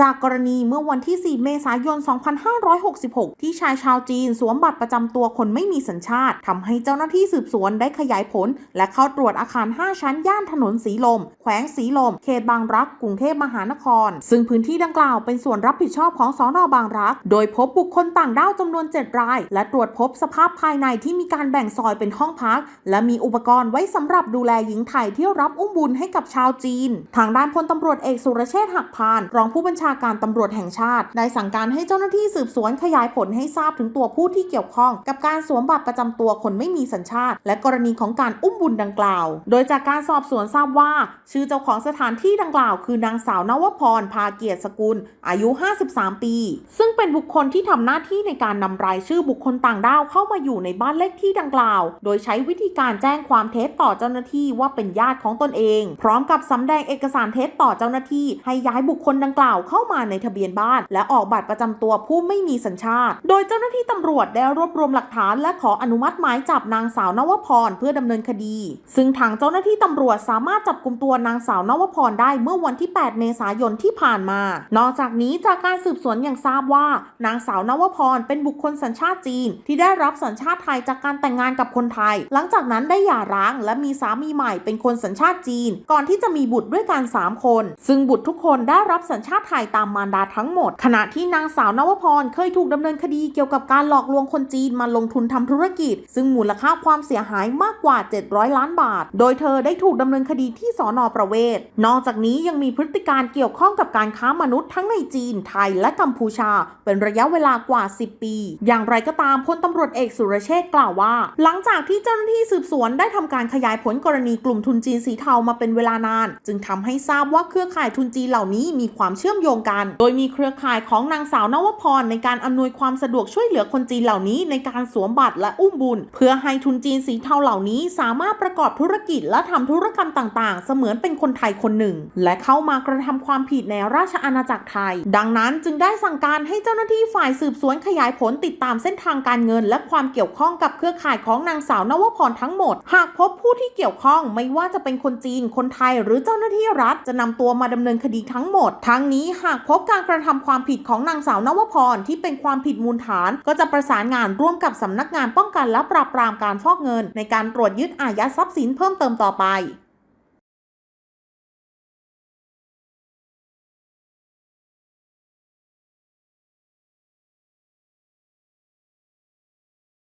จากกรณีเมื่อวันที่ 4 เมษายน 2566 ที่ชายชาวจีนสวมบัตรประจำตัวคนไม่มีสัญชาติทำให้เจ้าหน้าที่สืบสวนได้ขยายผล และเข้าตรวจอาคาร 5 ชั้นย่านถนนสีลม แขวงสีลม เขตบางรัก กรุงเทพมหานคร ซึ่งพื้นที่ดังกล่าวเป็นส่วนรับผิดชอบของสอนอบางรัก โดยพบบุคคลต่างด้าวจำนวน 7 ราย และตรวจพบสภาพภายในที่มีการแบ่งซอยเป็นห้องพัก และมีอุปกรณ์ไว้สำหรับดูแลหญิงไทยที่รับอุ้มบุญให้กับชาวจีน ทางด้านพลตำรวจเอกสุรเชษฐ์หักพาน รองผู้บัญชาการตำรวจแห่งชาติ ได้สั่งการให้เจ้าหน้าที่สืบสวนขยายผลให้ทราบถึงตัวผู้ที่เกี่ยวข้อง กับการสวมบัตรประจำตัวคนไม่มีสัญชาติ และกรณีของการอุ้มบุญดังกล่าว โดยจากการสอบสวนทราบว่า ชื่อเจ้าของสถานที่ดังกล่าว คือนางสาวนวพรพาเกียรติสกุล อายุ 53 ปี ซึ่งเป็นบุคคลที่ทำหน้าที่ในการนำรายชื่อบุคคลต่างด้าวเข้ามาอยู่ในบ้านเลขที่ดังกล่าว โดยใช้วิธีการแจ้งความเท็จต่อเจ้าหน้าที่ว่าเป็นญาติของตนเอง พร้อมกับสำแดงเอกสารเท็จต่อเจ้าหน้าที่ให้ย้ายบุคคลดังกล่าวเข้ามาในทะเบียนบ้าน และออกบัตรประจำตัวผู้ไม่มีสัญชาติ โดยเจ้าหน้าที่ตำรวจได้รวบรวมหลักฐาน และขออนุมัติหมายจับนางสาวนวพรเพื่อดำเนินคดี ซึ่งทางเจ้าหน้าที่ตำรวจสามารถจับกลุ่มตัวนางสาวนวพรได้เมื่อวันที่ 8 เมษายนที่ผ่านมา นอกจากนี้จากการสืบสวนยังทราบว่า นางสาวนวพรเป็นบุคคลสัญชาติจีน ที่ได้รับสัญชาติไทยจากการแต่งงานกับคนไทย หลังจากนั้นได้หย่าร้าง และมีสามีใหม่เป็นคนสัญชาติจีน ก่อนที่จะมีบุตรด้วยกัน 3 คน ซึ่งบุตรทุกคนได้รับสัญชาติไทยตามมารดาทั้งหมด ขณะที่นางสาวนวพรเคยถูกดำเนินคดีเกี่ยวกับการหลอกลวงคนจีนมาลงทุนทำธุรกิจ ซึ่งมูลค่าความเสียหายมากกว่า 700 ล้านบาท โดยเธอได้ถูกดำเนินคดีที่สอนอประเวศ นอกจากนี้ยังมีพฤติการเกี่ยวข้องกับการค้ามนุษย์ทั้งในจีน ไทยและกัมพูชา เป็นระยะเวลากว่า 10 ปี อย่างไรก็ตามพลตำรวจเอกสุรเชษฐ์กล่าวว่า หลังจากที่เจ้าหน้าที่สืบสวนได้ทำการขยายผลกรณีกลุ่มทุนจีนสีเทามาเป็นเวลานาน จึงทำให้ทราบว่าเครือข่ายทุนจีนเหล่านี้มีความเชื่อมโยงกัน โดยมีเครือข่ายของนางสาวนวพรในการอำนวยความสะดวกช่วยเหลือคนจีนเหล่านี้ในการสวมบัตรและอุ้มบุญ เพื่อให้ทุนจีนสีเทาเหล่านี้ สามารถประกอบธุรกิจและทำธุรกรรมต่างๆ เสมือนเป็นคนไทยคนหนึ่ง และเข้ามากระทำความผิดในราชอาณาจักรไทย ดังนั้นจึงได้สั่งการให้เจ้าหน้าที่ฝ่ายสืบสวนขยายผลติดตามเส้นทางการเงิน และความเกี่ยวข้องกับเครือข่ายของนางสาวนวพรทั้งหมด หากพบผู้ที่เกี่ยวข้องไม่ว่าจะเป็นคนจีน คนไทย หรือเจ้าหน้าที่รัฐจะนำตัวมาดำเนินคดีทั้งหมด ทั้งนี้หากพบการกระทำความผิดของนางสาวนวพรที่เป็นความผิดมูลฐาน ก็จะประสานงานร่วมกับสำนักงานป้องกันและปราบปรามการฟอกเงิน ในการตรวจยึดอายัดทรัพย์สินเพิ่มเติมต่อไป